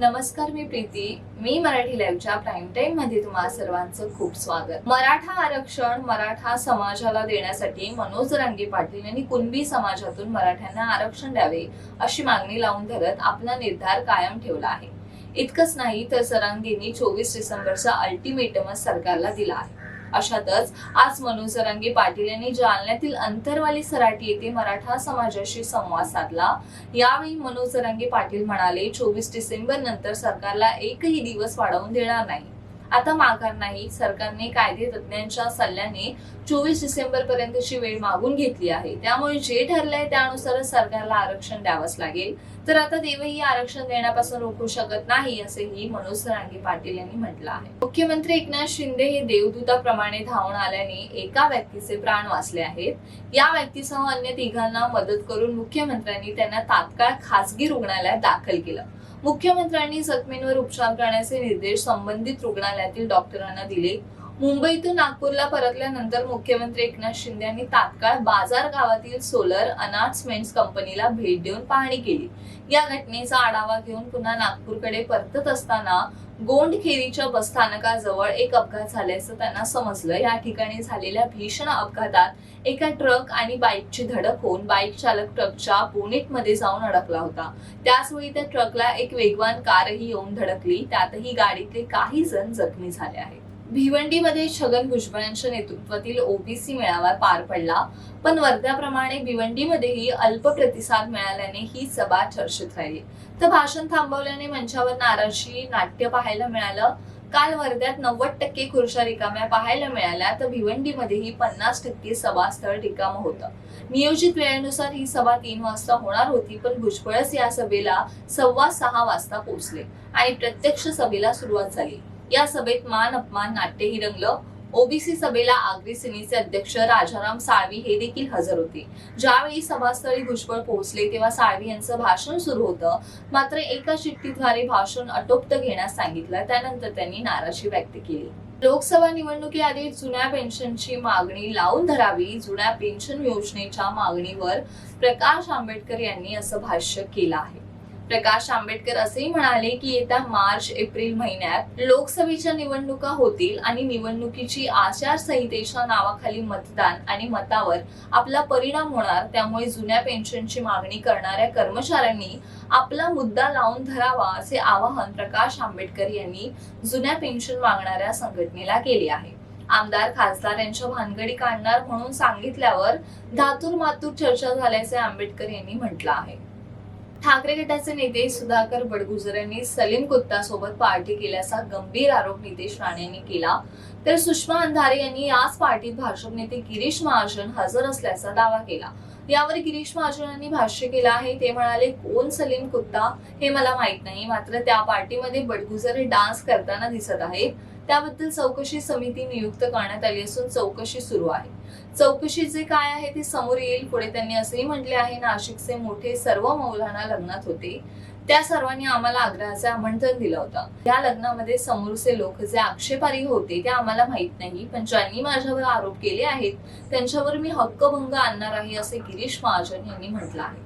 नमस्कार मी प्रीती. मी मराठी लाईव्हच्या प्राईम टाइममध्ये तुम्हाला सर्वांचं खूप स्वागत. मराठा आरक्षण मराठा समाजाला देण्यासाठी मनोज रांगे पाटील यांनी कुणबी समाजातून मराठ्यांना आरक्षण द्यावे अशी मागणी लावून धरत आपला निर्धार कायम ठेवला आहे. इतकंच नाही तर सरांगेंनी चोवीस डिसेंबरचा अल्टिमेटमच सरकारला दिला आहे. अशातच आज मनोज रंगे पाटील यांनी जालन्यातील अंतरवाली सराटी येथे मराठा समाजाशी संवाद साधला. यावेळी मनोज रंगे पाटील म्हणाले चोवीस डिसेंबर नंतर सरकारला एकही दिवस वाढवून देणार नाही. आता माघार नाही सरकारने कायदे तज्ज्ञांच्या सल्ल्याने चोवीस डिसेंबर पर्यंतची वेळ मागून घेतली आहे. त्यामुळे जे ठरलंय त्यानुसारच सरकारला आरक्षण द्यावंच लागेल. तर आता देवही आरक्षण देण्यापासून रोखू शकत नाही असेही मनोज जरांगे पाटील यांनी म्हटलं आहे. मुख्यमंत्री एकनाथ शिंदे हे देवदूताप्रमाणे धावून आल्याने एका व्यक्तीचे प्राण वाचले आहेत. या व्यक्तीसह अन्य तिघांना मदत करून मुख्यमंत्र्यांनी त्यांना तात्काळ खासगी रुग्णालयात दाखल केलं. मुख्यमंत्र्यांनी जखमींवर उपचार करण्याचे निर्देश संबंधित रुग्णालयातील डॉक्टरांना दिले. मुंबईतून नागपूरला परतल्यानंतर मुख्यमंत्री एकनाथ शिंदे यांनी तात्काळ बाजार गावातील सोलर अनाट्समेंट्स कंपनीला भेट देऊन पाहणी केली. या घटनेचा आढावा घेऊन पुन्हा नागपूरकडे परतत असताना गोंडखेरीच्या बसस्थानकाजवळ एक अपघात झाल्याचं त्यांना समजलं. या ठिकाणी झालेल्या भीषण अपघातात एका ट्रक आणि बाईकची धडक होऊन बाईक चालक ट्रकच्या बोनेटमध्ये जाऊन अडकला होता. त्याचवेळी त्या ट्रकला एक वेगवान कारही येऊन धडकली. त्यातही गाडीतले काही जण जखमी झाले आहेत. भिवंडीमध्ये छगन भुजबळांच्या नेतृत्वातील ओबीसी मेळावा पार पडला. पण वर्ध्याप्रमाणे भिवंडीमध्येही अल्प प्रतिसाद मिळाल्याने ही सभा चर्चेत राहिली. तर भाषण थांबवल्याने मंचावर नाराजी नाट्य पाहायला मिळालं. काल वर्ध्यात नव्वद टक्के खुर्च्या रिकाम्या पाहायला मिळाल्या. तर भिवंडीमध्येही पन्नास टक्के सभास्थळ रिकामं होतं. नियोजित वेळेनुसार ही सभा तीन वाजता होणार होती पण भुजबळच या सभेला सव्वा सहा वाजता पोहोचले आणि प्रत्यक्ष सभेला सुरुवात झाली. या सभेत मान अपमान नाट्यही रंगलं. ओबीसी सभेला आगरी सेनेचे अध्यक्ष राजाराम साळवी हे देखील हजर होते. ज्यावेळी सभास्थळी भुजबळ पोहोचले तेव्हा साळवी यांचं भाषण सुरू होतं. मात्र एका चिठ्ठीद्वारे भाषण अटोप्त घेण्यास सांगितलं. त्यानंतर त्यांनी नाराजी व्यक्त केली. लोकसभा निवडणुकीआधी जुन्या पेन्शनची मागणी लावून धरावी जुन्या पेन्शन योजनेच्या मागणीवर प्रकाश आंबेडकर यांनी असं भाष्य केलं आहे. प्रकाश आंबेडकर असेही म्हणाले की येत्या मार्च एप्रिल महिन्यात लोकसभेच्या निवडणुका होतील आणि निवडणुकीची आचारसंहितेच्या नावाखाली मतदान आणि मतावर आपला परिणाम होणार त्यामुळे जुन्या पेन्शनची मागणी करणाऱ्या कर्मचाऱ्यांनी आपला मुद्दा लावून धरावा असे आवाहन प्रकाश आंबेडकर यांनी जुन्या पेन्शन मागणाऱ्या संघटनेला केले आहे. आमदार खासदार यांच्या भानगडी काढणार म्हणून सांगितल्यावर धातूर मातूर चर्चा झाल्याचे आंबेडकर यांनी म्हटलं आहे. ठाकरे गटाचे नेते सुधाकर बडगुजर यांनी सलीम गुप्ता सोबत पार्टी केल्याचा गंभीर आरोप नितेश राणे यांनी केला. तर सुषमा अंधारे यांनी याच पार्टीत भाजप नेते गिरीश महाजन हजर असल्याचा दावा केला. यावर गिरीश महाजन यांनी भाष्य केलं आहे. ते म्हणाले कोण सलीम कुत्ता हे मला माहीत नाही. मात्र त्या पार्टीमध्ये बडगुजर डान्स करताना दिसत आहेत. त्याबद्दल चौकशी समिती नियुक्त करण्यात आली असून चौकशी सुरू आहे. चौकशी जे काय आहे ते समोर येईल. पुढे त्यांनी असेही म्हटले आहे नाशिकचे मोठे सर्व मौलाना लग्नात होते. त्या सर्वांनी आम्हाला आग्रहाचे आमंत्रण दिलं होतं. या लग्नामध्ये समोरचे लोक जे आक्षेपारी होते ते आम्हाला माहीत नाही पण ज्यांनी माझ्यावर आरोप केले आहेत त्यांच्यावर मी हक्कभंग आणणार आहे असे गिरीश महाजन यांनी म्हटलं आहे.